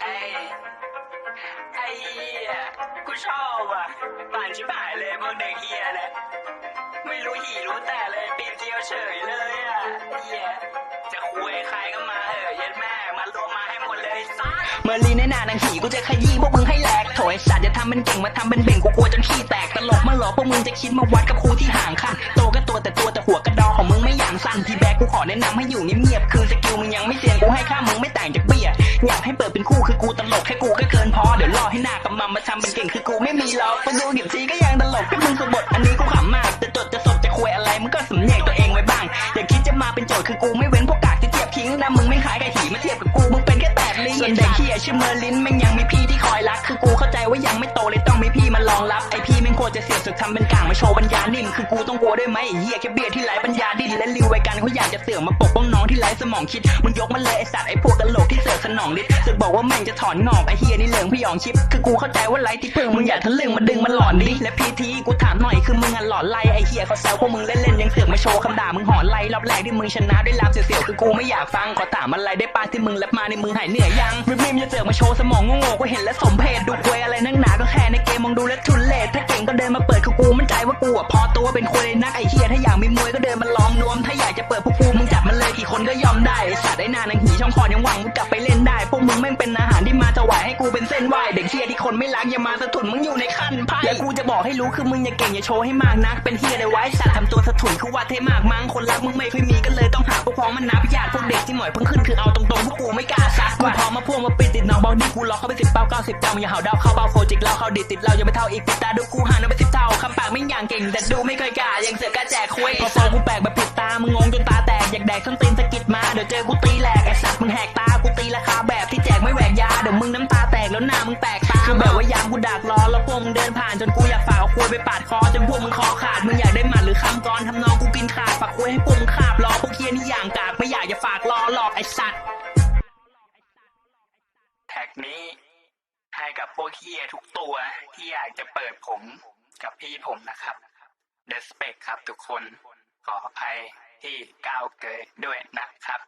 ไอ้ไอ้เหี้ยกูชอบอะป่านชิบหายเลยพวกเด็กเฮียเนี่ยไม่รู้หี่รู้แต่เลยปีนเดียวเฉยเลยอะเฮียจะคุยใครก็มาเถอะเย็นแม่มารวมมาให้หมดเลยซ่าเมื่อลีในหน้าหนังผีกูจะขยี้พวกมึงให้แหลกโถยสัตว์จะทำเป็นเก่งมาทำเป็นเบ่งกูกลัวจนขี้แตกตลกมาหลอกพวกมึงจะคิดมาวัดกับครูที่ห่างขั้นโตก็ตัวแต่ตัวแต่หัวกระดองของมึงไม่อย่างสั้นที่แบกกูขอแนะนำให้อยู่เงียบๆคือสกิลมึงยังไม่เสียงกูให้ค่ามึงไม่ต่างจากเบี้ยอยากให้เปิด ให้หน้ากับมัมมาทำเป็นเก่งคือกูไม่มีหรอกไปดูหยิบทีก็ยังตลกที่มึงสะบดอันนี้กูขำมากจะจดจะสดจะคุยอะไรมึงก็สำเนียกตัวเองไว้บ้างอย่าคิดจะมาเป็นโจทย์คือกูไม่เว้นพวกกากที่เทียบทิ้งนะมึงไม่ขายไก่หีมาเทียบกับกูมึงเป็นแค่แตบลิงส่วนเด็กเฮียชื่อเมอร์ลินแม่งยังมีพี่ที่คอยรัก คือกูเข้าใจว่ายังไม่โตเลยต้องมีพี่มารองรับไอพี่แม่งโคตรจะเสียสุดทำเป็นก โชว์ปัญญานิ่มคือกูต้องกลัวด้วยไหมเฮียแค่เบี้ยที่ไร้ปัญญาดิ้นและริวไวกันเขาอยากจะเสือกมาปกป้องน้องที่ไร้สมองคิดมึงยกมาเลยไอสัตว์ไอพวกกะโหลกที่เสือกสนองฤทธิ์สึกบอกว่าแม่งจะถอนงอกไอเฮียนี่เหลืองพี่หยองชิปคือกูเข้าใจว่าไรที่พึ่งมึงอย่าทะลึ่งมาดึงมันหลอนดิและพีทีกูถามหน่อยคือมึงอะหลอนไรไอเฮียเขาแซวพวกมึงเล่นๆยังเสือกมาโชว์คำด่ามึงหอนไรรอบแรกที่มึงชนะด้วยลามเสียวๆคือกูไม่อยากฟังขอถามอะไรได้ป้าที่มึงแลบมาในมึงหายเหนื่อยยังริมๆอย่าเสือกมาโชว์สมองโง่ๆกูเห็นแล้วสมเพชดูควยอะไรนักหนาก็แค่ในเกมมองดูแล้วทุนเลทถ้าเก่งก็เดินมาเปิดคือกู กูอะพอตัวเป็นควยนักไอเฮียถ้าอยากมีมวยก็เดินมาลองนวม ถ้าอยากจะเปิดพวกกูมึงจับมันเลยกี่คนก็ยอมได้สัตว์ไอ้นานังหีช่องคอยังหวังมึงกลับไปเล่นได้ พวกมึงแม่งเป็นอาหารที่มาถวายให้กูเป็นเส้นไหวเด็กเฮียที่คนไม่รักอย่ามาสะทุนมึงอยู่ในขั้นไพ่แล้วกูจะบอกให้รู้คือมึงอย่าเก่งอย่าโชว์ให้มากนักเป็นเฮียได้ไว้สัตว์ทำตัวสะทุนคือว่าเท่มากมั้งคนรักมึงไม่ค่อยมีก็เลยต้องหาพวกพ้องมันนับญาติพวกเด็กที่หมอยเพิ่งขึ้นคือเอาตรงๆพวกกูไม่กล้าซักกูพอมาพ่วงมาปิดติดน้องบอกดิกูล็อกเข้าไปสิบเป้าเก้าสิบเก้ามึงอย่าเห่าดาวเข้าเป้าโฟจิกเล่าเข้าดิดติดเรายังไม่เท่าอีกปิดตาดูกูหันไปสิบเท่าคำปากไม่ อย่างเก่ง แต่ดูไม่เคยกล้ายังเสือกกล้าแจกคุยพอฟองกูแปลกแบบผิดตา มึงงงจนตาแตก อยากแดกส้นตีนสะกิดมา เดี๋ยวเจอกูตีแหลก ไอสัตว์มึงแหกตา กูตีราคาแบบที่แจกไม่แหวกยา เดี๋ยวมึงน้ำตาแตกแล้วหน้ามึงแตกตามคือแบบว่ายามกูดักรอแล้วพวกมึงเดินผ่านจนกูอยากฝากเอาคุยไปปาดคอจนพวกมึงคอขาด มึงอยากได้หมัดหรือคำกรทำนองกูกินขาดฝากคุยให้พวกมึงขาบรอพวกเคียนี่อย่างกากไม่อยากจะฝากรอหลอกไอสัตว์แท็กนี้ให้กับพวกเฮียทุกตัวที่อยากจะเปิดผม กับพี่ผมนะครับ The Spec ครับทุกคนขออภัยที่ก้าวเกิดด้วยนะครับ